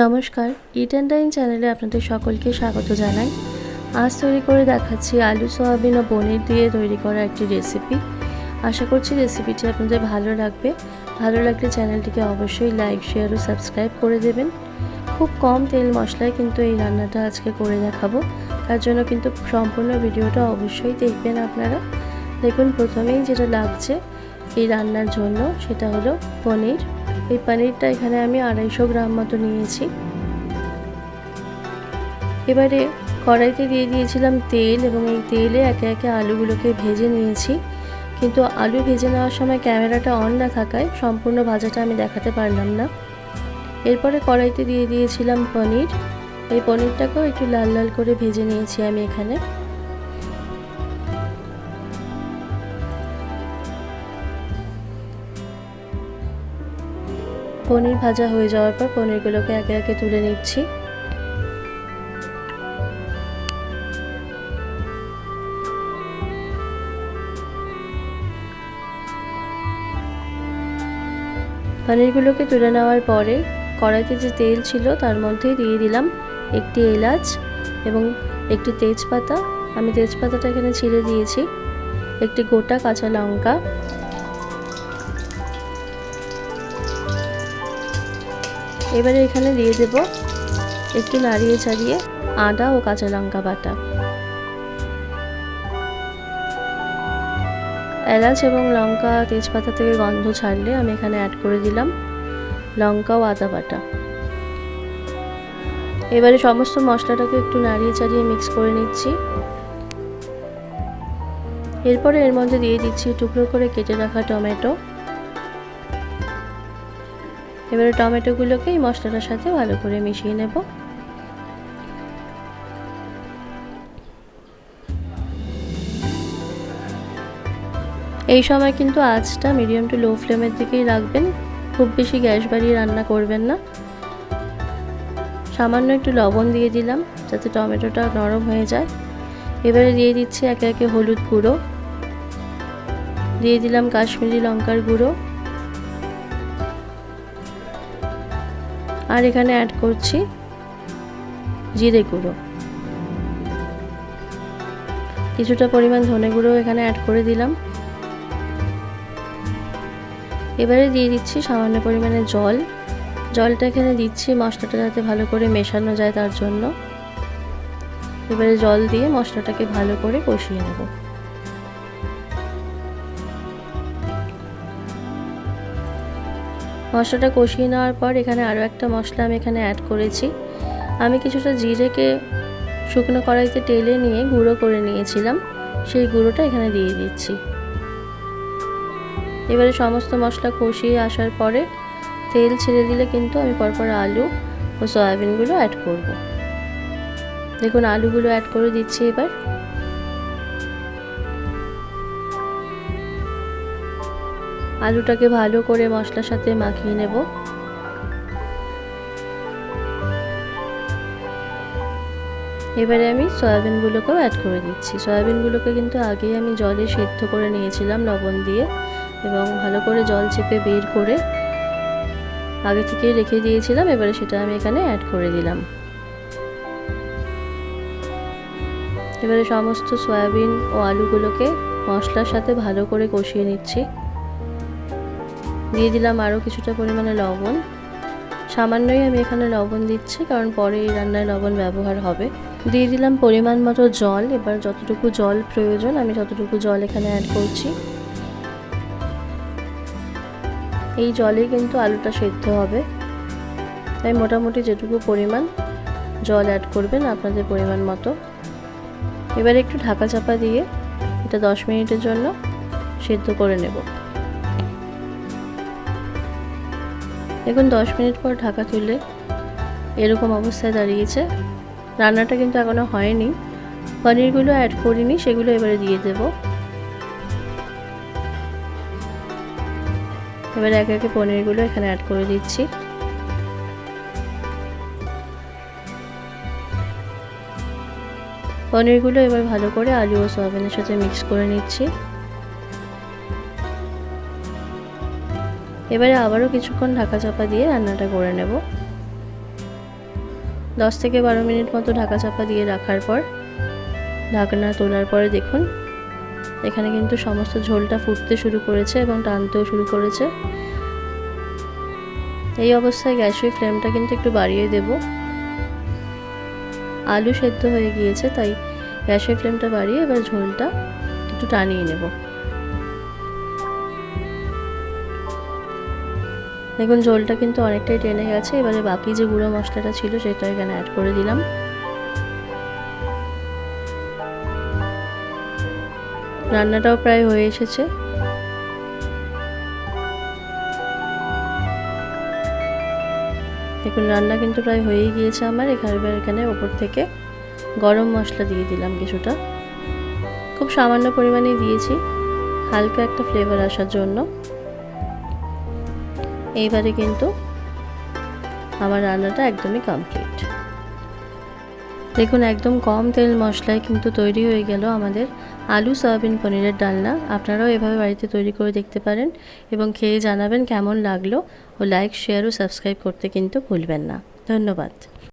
নমস্কার ইট অ্যান্ড ডাইন চ্যানেলে আপনাদের সকলকে স্বাগত জানাই। আজ তৈরি করে দেখাচ্ছি আলু, সয়াবিন ও পনির দিয়ে তৈরি করা একটি রেসিপি আশা করছি রেসিপিটি আপনাদের ভালো লাগবে। ভালো লাগলে চ্যানেলটিকে অবশ্যই লাইক শেয়ার ও সাবস্ক্রাইব করে দেবেন। খুব কম তেল মশলায় কিন্তু এই রান্নাটা আজকে করে দেখাবো। তার জন্য কিন্তু সম্পূর্ণ ভিডিওটা অবশ্যই দেখবেন আপনারা। দেখুন, প্রথমেই যেটা লাগছে এই রান্নার জন্য, সেটা হলো পনির। এই পনিরটা এখানে আমি আড়াইশো গ্রাম মতো নিয়েছি। এবারে কড়াইতে দিয়ে দিয়েছিলাম তেল এবং এই তেলে একে একে আলুগুলোকে ভেজে নিয়েছি। কিন্তু আলু ভেজে নেওয়ার সময় ক্যামেরাটা অন না থাকায় সম্পূর্ণ ভাজাটা আমি দেখাতে পারলাম না। এরপরে কড়াইতে দিয়ে দিয়েছিলাম পনির। এই পনিরটাকেও একটু লাল লাল করে ভেজে নিয়েছি আমি এখানে। পনির ভাজা হয়ে যাওয়ার পর পনিরগুলোকে একে একে তুলে নিচ্ছি। পনিরগুলোকে তুলে নেওয়ার পরে কড়াইতে যে তেল ছিল তার মধ্যে দিয়ে দিলাম একটি এলাচ এবং একটি তেজপাতা। আমি তেজপাতাটা এখানে ছিঁড়ে দিয়েছি। একটি গোটা কাঁচা লঙ্কা এবারে এখানে দিয়ে দেব একটু নাড়িয়ে ছাড়িয়ে আদা ও কাঁচা লঙ্কা বাটা। এলাচ এবং লঙ্কা তেজপাতা থেকে গন্ধ ছাড়লে আমি এখানে অ্যাড করে দিলাম লঙ্কা ও আদা বাটা। এবারে সমস্ত মশলাটাকে একটু নাড়িয়ে চাড়িয়ে মিক্স করে নিচ্ছি। এরপরে এর মধ্যে দিয়ে দিচ্ছি টুকরো করে কেটে রাখা টমেটো। এবারে টমেটোগুলোকে এই মশলাটার সাথে ভালো করে মিশিয়ে নেব। এই সময় কিন্তু আঁচটা মিডিয়াম টু লো ফ্লেমের দিকেই রাখবেন। খুব বেশি গ্যাস বাড়িয়ে রান্না করবেন না। সামান্য একটু লবণ দিয়ে দিলাম যাতে টমেটোটা নরম হয়ে যায়। এবারে দিয়ে দিচ্ছি একে একে হলুদ গুঁড়ো। দিয়ে দিলাম কাশ্মীরি লঙ্কার গুঁড়ো। আর এখানে অ্যাড করছি জিরে গুঁড়ো। কিছুটা পরিমাণ ধনে গুঁড়ো এখানে অ্যাড করে দিলাম। এবারে দিয়ে দিচ্ছি সামান্য পরিমাণে জল। জলটা এখানে দিচ্ছি মশলাটা যাতে ভালো করে মেশানো যায় তার জন্য। এবারে জল দিয়ে মশলাটাকে ভালো করে কষিয়ে নেব। মশলাটা কষিয়ে নেওয়ার পর এখানে আরও একটা মশলা আমি এখানে অ্যাড করেছি। আমি কিছুটা জিরেকে শুকনো কড়াইতে টেলে নিয়ে গুঁড়ো করে নিয়েছিলাম। সেই গুঁড়োটা এখানে দিয়ে দিচ্ছি। এবারে সমস্ত মশলা কষিয়ে আসার পরে তেল ছেড়ে দিলে কিন্তু আমি পরপর আলু ও সয়াবিনগুলো অ্যাড করব। দেখুন আলুগুলো অ্যাড করে দিচ্ছি এবার। আলুটাকে ভালো করে মশলার সাথে মাখিয়ে নেব। এবারে আমি সয়াবিনগুলোকেও অ্যাড করে দিচ্ছি। সয়াবিনগুলোকে কিন্তু আগেই আমি জলে সেদ্ধ করে নিয়েছিলাম লবণ দিয়ে এবং ভালো করে জল চেপে বের করে আগে থেকে রেখে দিয়েছিলাম, এবারে সেটা আমি এখানে অ্যাড করে দিলাম। এবারে সমস্ত সয়াবিন ও আলুগুলোকে মশলার সাথে ভালো করে কষিয়ে নিচ্ছি। দিয়ে দিলাম আরও কিছুটা পরিমাণে লবণ। সামান্যই আমি এখানে লবণ দিচ্ছি, কারণ পরে এই রান্নায় লবণ ব্যবহার হবে। দিয়ে দিলাম পরিমাণ মতো জল, এবার যতটুকু জল প্রয়োজন আমি ততটুকু জল এখানে অ্যাড করছি। এই জলে কিন্তু আলুটা সেদ্ধ হবে। তাই মোটামুটি যেটুকু পরিমাণ জল অ্যাড করবেন আপনাদের পরিমাণ মতো। এবার একটু ঢাকা চাপা দিয়ে এটা দশ মিনিটের জন্য সেদ্ধ করে নেব। দেখুন, দশ মিনিট পর ঢাকা তুলে এরকম অবস্থায় দাঁড়িয়েছে। রান্নাটা কিন্তু এখনও হয়নি। পনিরগুলো অ্যাড করিনি, সেগুলো এবারে দিয়ে দেব। এবারে একে একে পনিরগুলো এখানে অ্যাড করে দিচ্ছি। পনিরগুলো এবার ভালো করে আলু ও সয়াবিনের সাথে মিক্স করে নিচ্ছি। এবারে আবারও কিছুক্ষণ ঢাকা চাপা দিয়ে রান্নাটা করে নেব। দশ থেকে বারো মিনিট মতো ঢাকা চাপা দিয়ে রাখার পর ঢাকনা তোলার পরে দেখুন, এখানে কিন্তু সমস্ত ঝোলটা ফুটতে শুরু করেছে এবং টানতেও শুরু করেছে। এই অবস্থায় গ্যাসের ফ্লেমটা কিন্তু একটু বাড়িয়ে দেব। আলু সেদ্ধ হয়ে গিয়েছে, তাই গ্যাসের ফ্লেমটা বাড়িয়ে এবার ঝোলটা একটু টানিয়ে নেব। দেখুন ঝোলটা কিন্তু অনেকটাই টেনে গেছে। এবারে বাকি যে গুঁড়ো মশলাটা ছিল, সেটা এখানে অ্যাড করে দিলাম। রান্নাটাও প্রায় হয়ে এসেছে। দেখুন, রান্না কিন্তু প্রায় হয়েই গিয়েছে আমার। এখানে এখানে ওপর থেকে গরম মশলা দিয়ে দিলাম কিছুটা। খুব সামান্য পরিমাণে দিয়েছি। হালকা একটা ফ্লেভার আসার জন্য। এইবারে কিন্তু আমার রান্নাটা একদমই কমপ্লিট দেখুন, একদম কম তেল মশলায় কিন্তু তৈরি হয়ে গেল আমাদের আলু সয়াবিন পনিরের ডালনা। আপনারাও এভাবে বাড়িতে তৈরি করে দেখতে পারেন এবং খেয়ে জানাবেন কেমন লাগল। ও লাইক, শেয়ার ও সাবস্ক্রাইব করতে কিন্তু ভুলবেন না। ধন্যবাদ।